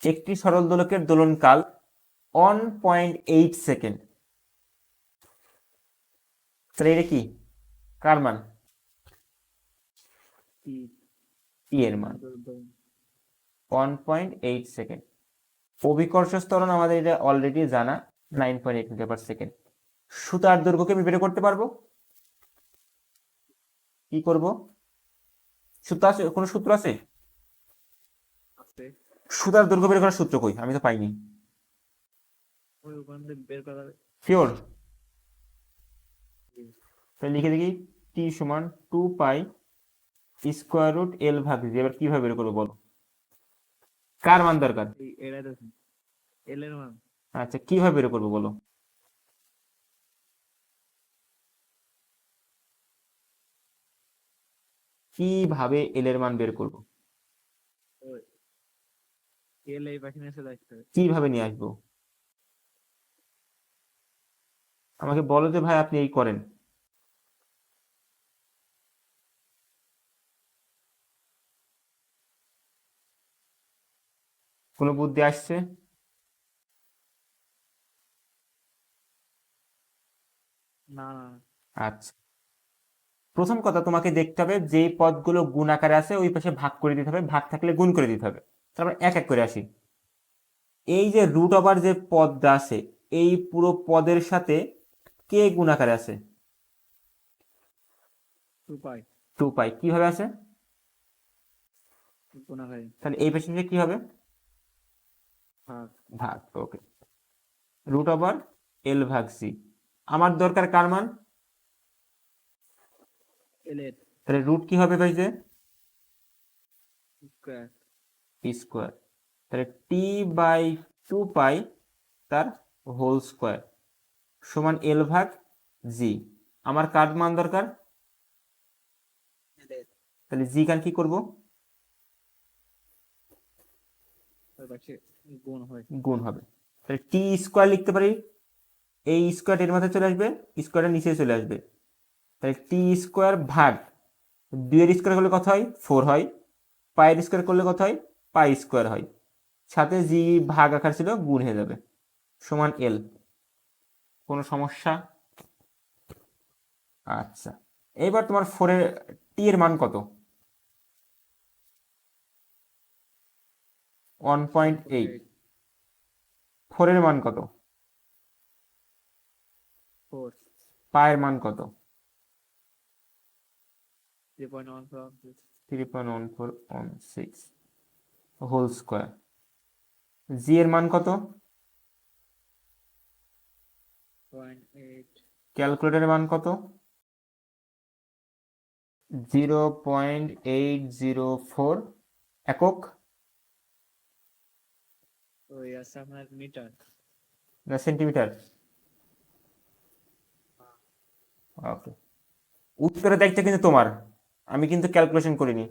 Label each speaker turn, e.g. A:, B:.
A: একটি সরল দোলকের দোলনকাল ওয়ান পয়েন্ট এইট সেকেন্ড তাহলে এটা কি? কার মান?
B: টি
A: এর মান। ওয়ান পয়েন্ট এইট সেকেন্ড অভিকর্ষ ত্বরণ আমাদের এটা অলরেডি জানা nine point eight metre per second সুতার দৈর্ঘ্যকে আমি বের করতে পারব? কি করব? আছে? কোনো সূত্র আছে? সুতার দৈর্ঘ্য বের করার সূত্র কই? আমি তো পাইনি। শিওর তাহলে লিখে দেখি টি সমান two pi square root L ভাগ জি এবার কীভাবে বের করব বলো? কার মান দরকার?
B: এল এর মান।
A: আচ্ছা কীভাবে বের করব বলো? কীভাবে এল এর মান বের করব?
B: এল এই পাশে নিয়ে চলে আসতে হবে।
A: কীভাবে নিয়ে আসব? আমাকে বলো যে ভাই আপনি এই করেন। কোনো বুদ্ধি আসছে?
B: না।
A: আচ্ছা। প্রথম কথা তোমাকে দেখতে হবে যে পদগুলো গুণ আকারে আছে ওই পাশে ভাগ করে দিতে হবে ভাগ থাকলে গুণ করে দিতে হবে। তারপর এক এক করে আসি। এই যে রুট ওভার যে পদটা আছে এই পুরো পদের সাথে কে গুণ আকারে আছে?
B: টু পাই
A: কীভাবে আছে? তাহলে এই কি হবে?
B: ভাগ।
A: ওকে রুট ওভার এল ভাগ সি আমার দরকার কার মান? তাহলে রুট কি হবে ভাই যে?
B: স্কোয়ার
A: তাহলে টি বাই টু পাই তার হোল স্কোয়ার সমান এল ভাগ জি আমার কার মান দরকার? তাহলে জি কার কি করব?
B: গুণ
A: হবে। তাহলে টি স্কোয়ার লিখতে পারি। এই স্কোয়ার এর মাথায় চলে আসবে স্কোয়ারটা নিচে চলে আসবে। তাহলে টি স্কোয়ার ভাগ দুইয়ের স্কোয়ার করলে কত হয়? ফোর হয়। পায়ের স্কোয়ার করলে কত হয়? পাই স্কোয়ার হয়। সাথে জি ভাগ আকার ছিল গুণ হয়ে যাবে সমান এল। কোনো সমস্যা? আচ্ছা এবার তোমার ফোরের টি এর মান কত? ওয়ান পয়েন্ট এইট ফোরের মান কত? পায়ের মান কত?
B: Three point one four
A: three point one four one six whole square. G এর মান কত? ক্যালকুলেটরের মান কত? Zero point eight zero four. একক?
B: মিটার।
A: না সেন্টিমিটার। ওকে। উত্তরের দায়িত্ব কিন্তু তোমার। আমি কিন্তু ক্যালকুলেশন করিনি।